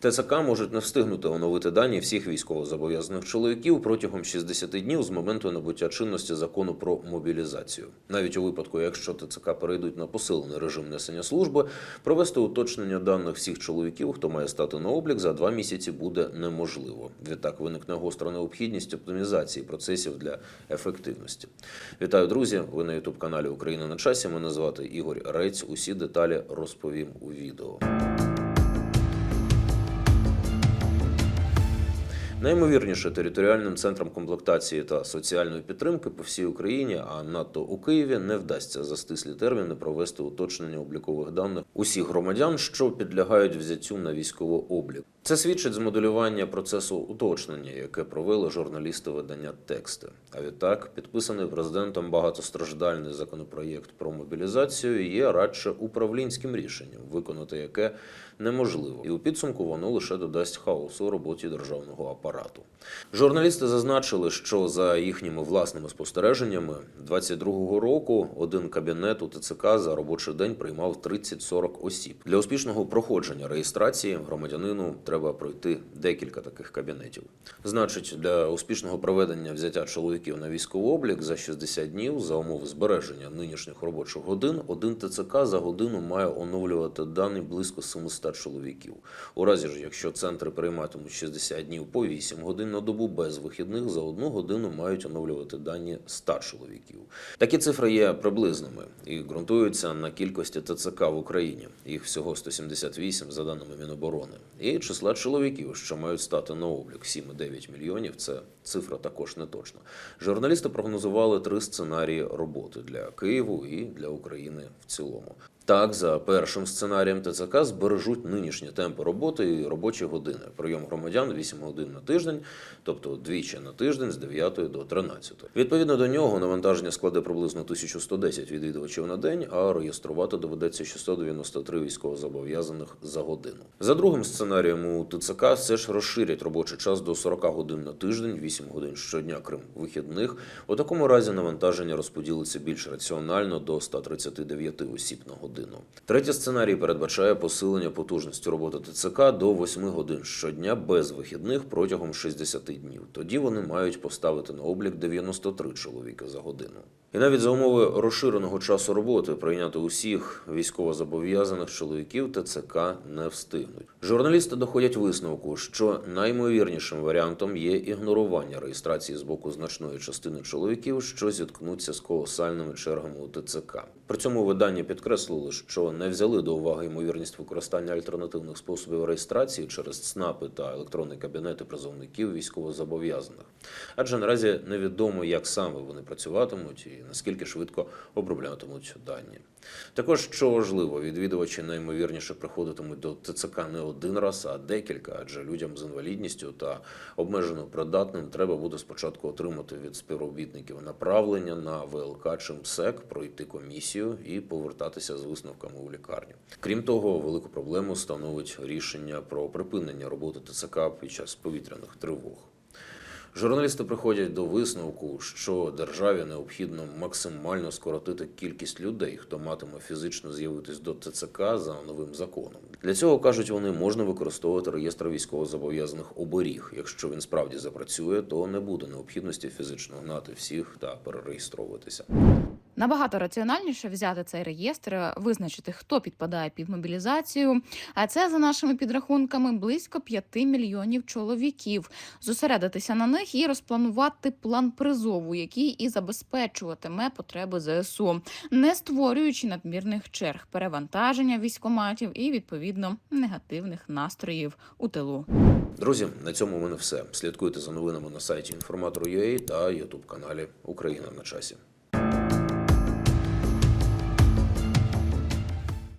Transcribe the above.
ТЦК можуть не встигнути оновити дані всіх військовозобов'язаних чоловіків протягом 60 днів з моменту набуття чинності закону про мобілізацію. Навіть у випадку, якщо ТЦК перейдуть на посилений режим несення служби, провести уточнення даних всіх чоловіків, хто має стати на облік, за два місяці буде неможливо. Відтак виникне гостра необхідність оптимізації процесів для ефективності. Вітаю, друзі! Ви на ютуб каналі Україна на часі. Мене звати Ігор Рець. Усі деталі розповім у відео. Найімовірніше територіальним центрам комплектації та соціальної підтримки по всій Україні, а надто у Києві, не вдасться за стислі терміни провести уточнення облікових даних усіх громадян, що підлягають взяттю на військовий облік. Це свідчить з моделювання процесу уточнення, яке провели журналісти видання тексти. А відтак, підписаний президентом багатостраждальний законопроєкт про мобілізацію є радше управлінським рішенням, виконати яке неможливо, і у підсумку воно лише додасть хаосу у роботі державного апарату. Журналісти зазначили, що за їхніми власними спостереженнями 22-го року один кабінет у ТЦК за робочий день приймав 30-40 осіб. Для успішного проходження реєстрації громадянину треба пройти декілька таких кабінетів. Значить, для успішного проведення взяття чоловіків на військовий облік за 60 днів за умови збереження нинішніх робочих годин один ТЦК за годину має оновлювати дані близько 700 чоловіків. У разі ж, якщо центри прийматимуть 60 днів по 8 годин на добу без вихідних, за одну годину мають оновлювати дані 100 чоловіків. Такі цифри є приблизними і ґрунтуються на кількості ТЦК в Україні. Їх всього 178 за даними Міноборони. І числа чоловіків, що мають стати на облік 7,9 мільйонів. Це цифра також не точна. Журналісти прогнозували три сценарії роботи для Києву і для України в цілому. Так, за першим сценарієм ТЦК збережуть нинішні темпи роботи і робочі години. Прийом громадян 8 годин на тиждень, тобто двічі на тиждень з 9 до 13. Відповідно до нього навантаження складе приблизно 1110 відвідувачів на день, а реєструвати доведеться 693 військовозобов'язаних за годину. За другим сценарієм у ТЦК все ж розширять робочий час до 40 годин на тиждень, 8 годин щодня, крім вихідних. У такому разі навантаження розподілиться більш раціонально до 139 осіб на годину. Третій сценарій передбачає посилення потужності роботи ТЦК до 8 годин щодня без вихідних протягом 60 днів. Тоді вони мають поставити на облік 93 чоловіка за годину. І навіть за умови розширеного часу роботи прийняти усіх військовозобов'язаних чоловіків ТЦК не встигнуть. Журналісти доходять висновку, що наймовірнішим варіантом є ігнорування реєстрації з боку значної частини чоловіків, що зіткнуться з колосальними чергами у ТЦК. При цьому видання підкреслили, що не взяли до уваги ймовірність використання альтернативних способів реєстрації через ЦНАПи та електронні кабінети призовників військовозобов'язаних. Адже наразі невідомо, як саме вони працюватимуть і наскільки швидко оброблятимуть дані. Також, що важливо, відвідувачі найімовірніше приходитимуть до ТЦК не один раз, а декілька, адже людям з інвалідністю та обмежено придатним треба буде спочатку отримати від співробітників направлення на ВЛК чи МСЕК, пройти комісію і повертатися з висновками у лікарню. Крім того, велику проблему становить рішення про припинення роботи ТЦК під час повітряних тривог. Журналісти приходять до висновку, що державі необхідно максимально скоротити кількість людей, хто матиме фізично з'явитись до ТЦК за новим законом. Для цього кажуть вони можна використовувати реєстр військовозобов'язаних оберіг. Якщо він справді запрацює, то не буде необхідності фізично гнати всіх та перереєстровуватися. Набагато раціональніше взяти цей реєстр, визначити, хто підпадає під мобілізацію. А це за нашими підрахунками близько 5 мільйонів чоловіків. Зосередитися на них і розпланувати план призову, який і забезпечуватиме потреби ЗСУ, не створюючи надмірних черг, перевантаження військоматів і відповідно негативних настроїв у тилу. Друзі, на цьому в мене все. Слідкуйте за новинами на сайті інформатор.ua та ютуб каналі Україна на часі.